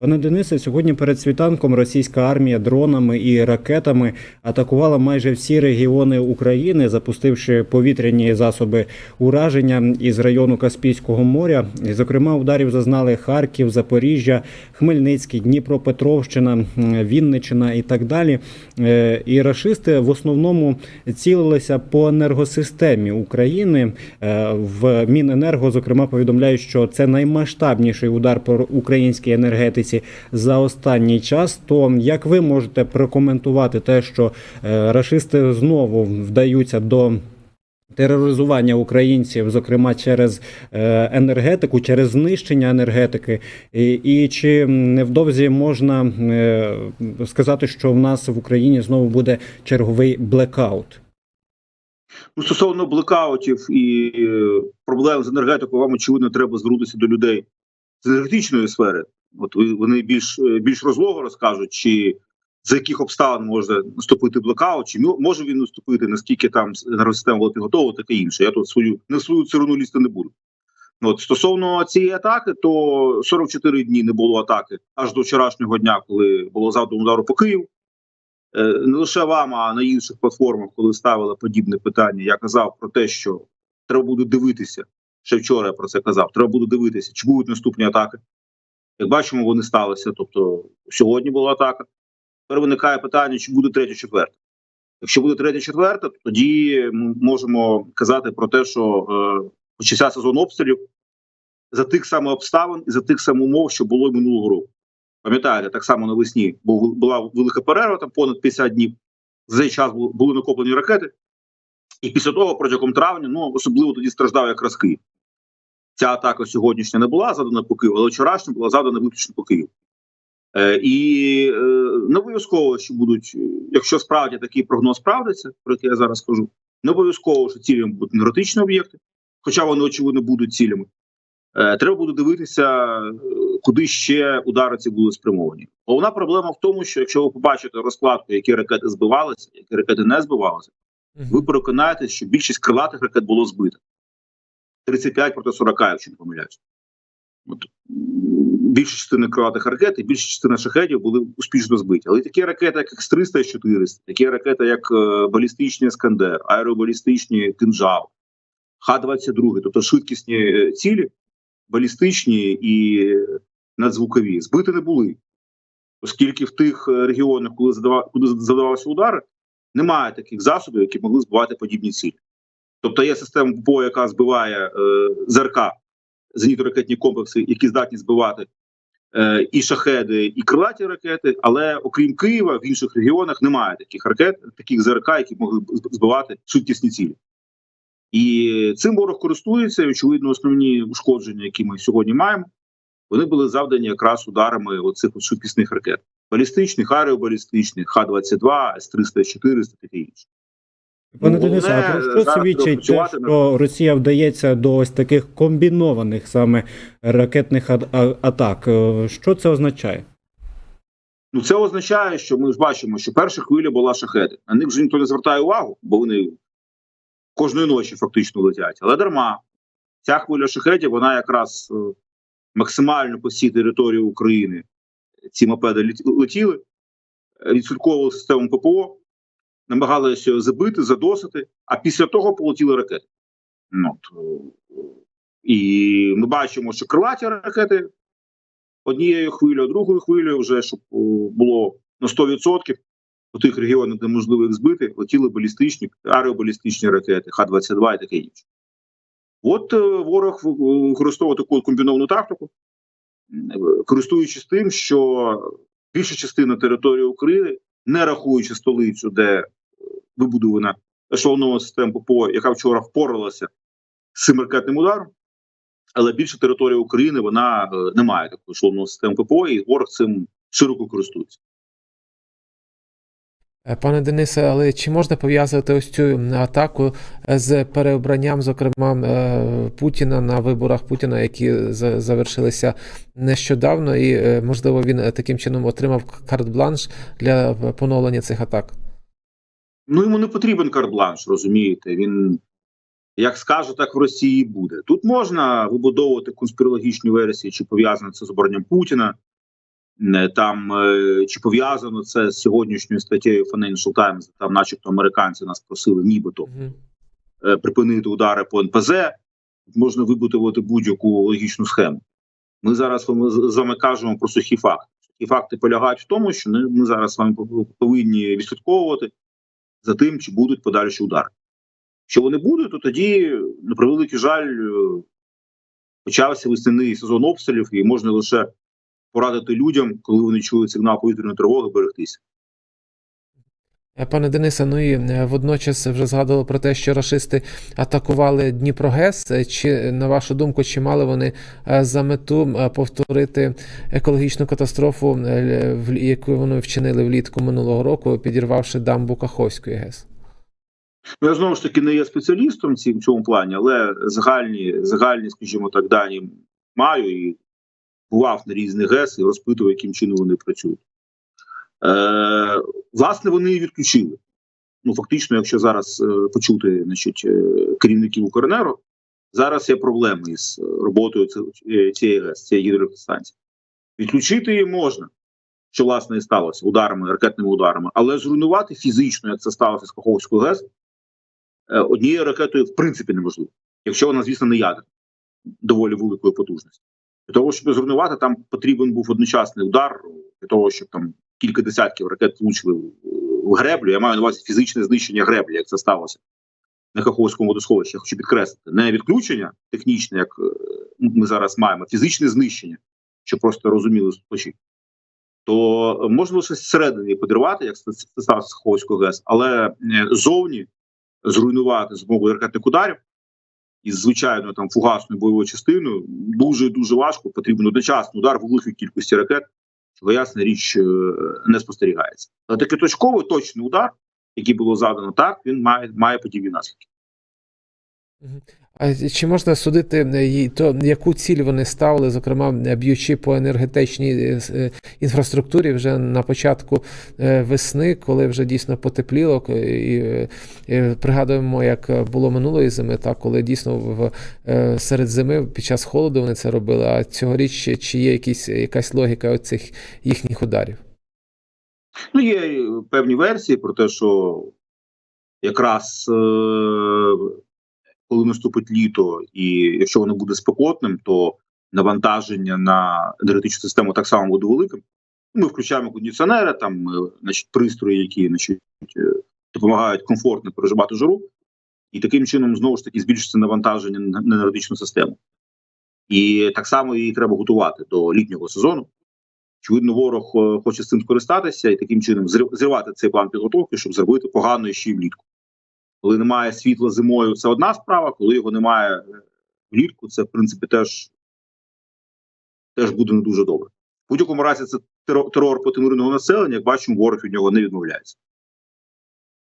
Пане Денисе, сьогодні перед світанком російська армія дронами і ракетами атакувала майже всі регіони України, запустивши повітряні засоби ураження із району Каспійського моря. Зокрема, ударів зазнали Харків, Запоріжжя, Хмельницький, Дніпропетровщина, м, Вінниччина і так далі. Е, І рашисти в основному цілилися по енергосистемі України. Е, В Міненерго, зокрема, повідомляють, що це наймасштабніший удар по українській енергетиці за останній час. То як ви можете прокоментувати те, що е, рашисти знову вдаються до тероризування українців, зокрема через е, енергетику, через знищення енергетики, і, і чи невдовзі можна е, сказати, що в нас в Україні знову буде черговий блекаут? Ну, стосовно блекаутів і проблем з енергетикою, вам очевидно треба звернутися до людей з енергетичної сфери. От вони більш е, більш розлого розкажуть, чи за яких обставин може наступити блекаут, чи може він наступити, наскільки там енергосистема була підготовлена, таке інше. Я тут свою не свою цирину лізти не буду. От стосовно цієї атаки, то 44 дні не було атаки аж до вчорашнього дня, коли було завдано удару по Києву. Е, не лише вам, а на інших платформах, коли ставили подібне питання, я казав про те, що треба буде дивитися. Ще вчора я про це казав. Треба буде дивитися, чи будуть наступні атаки. Як бачимо, вони сталися. Тобто сьогодні була атака. Тепер виникає питання, чи буде третя, четверта. Якщо буде третя, четверта, то тоді ми можемо казати про те, що е, почався сезон обстрілів за тих самих обставин і за тих самих умов, що було минулого року. Пам'ятаєте, так само навесні була велика перерва, там понад 50 днів. За цей час були накоплені ракети. І після того, протягом травня, ну особливо тоді страждав якраз Київ. Ця атака сьогоднішня не була задана по Києву, але вчорашня була задана виключно по Києву. Е, і е, не обов'язково, що будуть, е, якщо справді такий прогноз справдиться, про який я зараз скажу, не обов'язково, що цілями будуть енергетичні об'єкти, хоча вони, очевидно, будуть цілями. Е, треба буде дивитися, е, куди ще удари ці були спрямовані. Головна проблема в тому, що якщо ви побачите розкладку, які ракети збивалися, які ракети не збивалися, ви переконаєтесь, що більшість крилатих ракет було збито. 35 проти 40, якщо не помиляюсь. От, більша частина крилатих ракет і більша частина шахедів були успішно збиті. Але такі ракети, як С-300 С-400, такі ракети, як е, балістичний Іскандер, аеробалістичні кинжал, Х-22, тобто швидкісні е, цілі, балістичні і надзвукові, збити не були. Оскільки в тих е, регіонах, коли задавалися удари, немає таких засобів, які могли збивати подібні цілі. Тобто є система ППО, яка збиває е, ЗРК, зенітно-ракетні комплекси, які здатні збивати е, і шахеди, і крилаті ракети. Але окрім Києва, в інших регіонах немає таких ракет, таких ЗРК, які могли збивати швидкісні цілі. І цим ворог користується. І, очевидно, основні ушкодження, які ми сьогодні маємо, вони були завдані якраз ударами оцих швидкісних ракет. Балістичних, аеробалістичних, Х-22, С-300, С-400, таке інше. Пане Ну, Денисе, а про що свідчить те, що Росія вдається до ось таких комбінованих саме ракетних атак? Е, Що це означає? Ну, це означає, що ми ж бачимо, що перша хвиля була шахеди. На них вже ніхто не звертає увагу, бо вони кожної ночі фактично летять. Але дарма. Ця хвиля шахетів, вона якраз е, максимально по всій території України ці мопеди летіли, відслідковували систему ППО, намагалися забити, задосити, а після того полетіли ракети. Ну, е, і ми бачимо, що крилаті ракети однією хвилею, другою хвилею, вже щоб було на 100% у тих регіонах, де можливо їх збити, летіли балістичні, аеробалістичні ракети, Х-22 і таке інше. От е, ворог е, використовує таку комбіновану тактику, е, користуючись тим, що більша частина території України, не рахуючи столицю, де е, вибудована ешелонована система ППО, яка вчора впоралася з цим ракетним ударом, але більша територія України вона е, не має такої ешелонної системи ППО, і ворог цим широко користується. Е, Пане Денисе, але чи можна пов'язувати ось цю атаку е, з переобранням, зокрема, Путіна на виборах Путіна, які завершилися нещодавно, і можливо він таким чином отримав карт-бланш для поновлення цих атак? Ну йому не потрібен карт-бланш, розумієте? Він як скаже, так в Росії буде. Тут можна вибудовувати конспірологічні версії, чи пов'язане це з оборонням Путіна, Е, Там е, чи пов'язано це з сьогоднішньою статтею Financial Times, там, начебто, американці нас просили, нібито Мгм. е, припинити удари по НПЗ, можна вибудувати будь-яку логічну схему. Ми зараз з вами кажемо про сухі факти. Сухі факти полягають в тому, що ми зараз з вами повинні відслідковувати за тим, чи будуть подальші удари. Якщо вони будуть, то тоді, на превеликий жаль, е, почався весняний сезон обстрілів, і можна лише порадити людям, коли вони чують сигнал повітряної тривоги, берегтися. Е, Пане Денисе, ну і е, водночас вже згадували про те, що рашисти атакували Дніпрогес. Е, Чи на вашу думку, чи мали вони за мету повторити екологічну катастрофу, яку вони вчинили влітку минулого року, підірвавши дамбу Каховської ГЕС? Ну, я знову ж таки не є спеціалістом в цім- в цьому плані, але загальні, загальні, скажімо так, дані маю і бував на різних ГЕС і розпитував, яким чином вони працюють. Е, власне, вони і відключили. Ну, фактично, якщо зараз е, почути значить, е, керівників Укренерго, зараз є проблеми із роботою е, цієї ГЕС, цієї гідроелектростанції. Відключити її можна, що власне і сталося ударами, ракетними ударами, але зруйнувати фізично, як це сталося з Каховською ГЕС, е, однією ракетою в принципі неможливо, якщо вона, звісно, не ядерна, доволі великої потужності. Для того, щоб зруйнувати, там потрібен був одночасний удар для того, щоб там кілька десятків ракет влучили в- греблю. Я маю на увазі фізичне знищення греблі, як це сталося на Каховському водосховищі. Я хочу підкреслити, не відключення технічне, як е, ми зараз маємо, фізичне знищення, щоб просто розуміли слухачі. То можна лише зсередини її підривати, як це сталося з Каховською ГЕС, але е, зовні зруйнувати з допомогою ракетних ударів із звичайною там фугасною бойовою частиною дуже дуже важко. Потрібен одночасний удар великої кількості ракет, чого ясна річ е, не спостерігається. Але такий точковий точний удар, який було задано так, він має має подібні наслідки. А чи можна судити, е, то яку ціль вони ставили, зокрема е, б'ючи по енергетичній е, інфраструктурі вже на початку весни, коли вже дійсно потепліло, і пригадуємо, як було минулої зими, так коли дійсно в серед зими під час холоду вони це робили. А цьогоріч чи- є якісь якась логіка оцих їхніх ударів? Ну, є певні версії про те, що якраз е, коли наступить літо, і якщо воно буде спекотним, то навантаження на енергетичну систему так само буде великим. Ми включаємо кондиціонери, там е, значить, пристрої, які значить, е, допомагають комфортно переживати жару, і таким чином знову ж таки збільшиться навантаження на енергетичну систему. І так само її треба готувати до літнього сезону. Очевидно, ворог е, хоче з цим скористатися і таким чином зрив- зривати цей план підготовки, щоб зробити погано ще й влітку. Коли немає світла зимою, це одна справа. Коли його немає е, влітку, це в принципі теж, теж буде не дуже добре. В будь-якому разі це терор, проти мирного населення. Як бачимо, ворог від нього не відмовляється.